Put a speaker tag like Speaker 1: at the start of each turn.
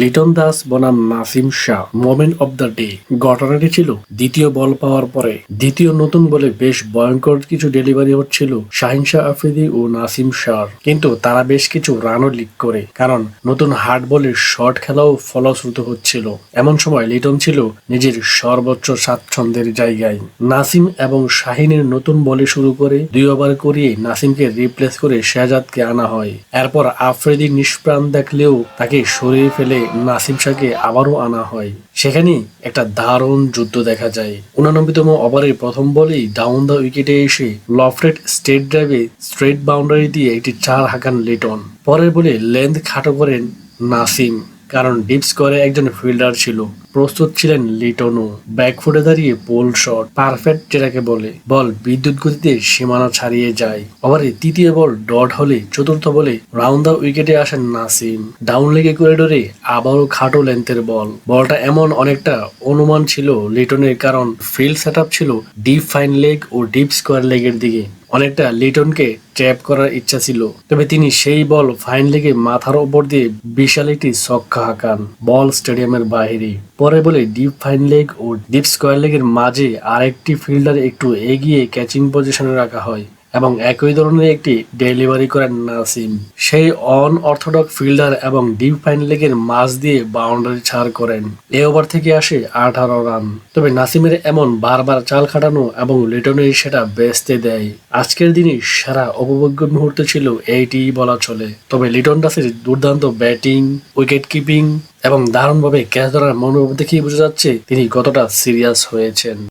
Speaker 1: লিটন দাস বনাম Naseem Shah, moment of the day, ঘটনাটি ছিল দ্বিতীয় বল পাওয়ার পরে। দ্বিতীয় নতুন বলে বেশ ভয়ঙ্কর কিছু ডেলিভারি হচ্ছিল শাহিন শাহ আফ্রিদি ও নাসিম শাহ কিন্তু তারা বেশ কিছু রানও লিক করে, কারণ নতুন হার্ড বলের শর্ট খেলাও ফলশ্রুত হচ্ছিল। এমন সময় লিটন ছিল নিজের সর্বোচ্চ স্বাচ্ছন্দ্যের জায়গায়। নাসিম এবং শাহিনের নতুন বলে শুরু করে দুই ওভার করিয়ে নাসিমকে রিপ্লেস করে শেহজাদকে আনা হয়। এরপর আফ্রিদি নিষ্প্রাণ দেখলেও তাকে সরিয়ে ফেলে নাসিম শাহকে আবারও আনা হয়। সেখানে একটা দারুণ যুদ্ধ দেখা যায়। উনানব্বইতম ওভারের প্রথম বলেই ডাউন দ্য উইকেটে এসে লফরেট স্টেট ড্রাইভে স্ট্রেট বাউন্ডারি দিয়ে একটি চার হাঁকান লিটন পরের বলে লেন্থ খাটো করেন নাসিম। কারণ ডিপ স্কোরে একজন ফিল্ডার ছিল। প্রস্তুত ছিলেন লিটনও ব্যাকফুটে দাঁড়িয়ে পোল শট, পারফেক্ট যেটাকে বলে। বল বিদ্যুৎ গতিতে সীমানা ছাড়িয়ে যায়। ওভারে তৃতীয় বল ডট হলে চতুর্থ বলে রাউন্ড দ্য উইকেটে আসেন নাসিম। ডাউন লেগে করিডোরে আবারও খাটো লেন্থের বল। বলটা এমন অনেকটা অনুমান ছিল লিটনের কারণ। ফিল্ড সেট ছিল ডিপ ফাইন লেগ ও ডিপ স্কোয়ার লেগের দিকে। অনেকটা লিটনকে ট্র্যাপ করার ইচ্ছা ছিল, তবে তিনি সেই বল ফাইন লেগে মাথার ওপর দিয়ে বিশাল একটি ছক্কা হাঁকান বল স্টেডিয়ামের বাইরে। পরে বলে ডিপ ফাইন লেগ ও ডিপ স্কোয়ার লেগের মাঝে আরেকটি ফিল্ডার একটু এগিয়ে ক্যাচিং পজিশনে রাখা হয়। এবং একই ধরনের একটি ডেলিভারি করেন নাসিম। সেই অন অর্থোডক্স ফিল্ডার এবং ডিপ ফাইন লেগের মাঝ দিয়ে বাউন্ডারি ছাড় করেন। এ ওভার থেকে আসে আঠারো রান। তবে নাসিমের এমন বারবার চাল খাটানো এবং লিটনের সেটা বেচতে দেয়। আজকের দিনে সেরা উপভোগ্য মুহূর্ত ছিল এইটি বলা চলে। তবে লিটন দাসের দুর্দান্ত ব্যাটিং, উইকেট কিপিং এবং দারুণভাবে ক্যাচ ধরার মনোভাব দেখেই বোঝা যাচ্ছে তিনি কতটা সিরিয়াস হয়েছেন।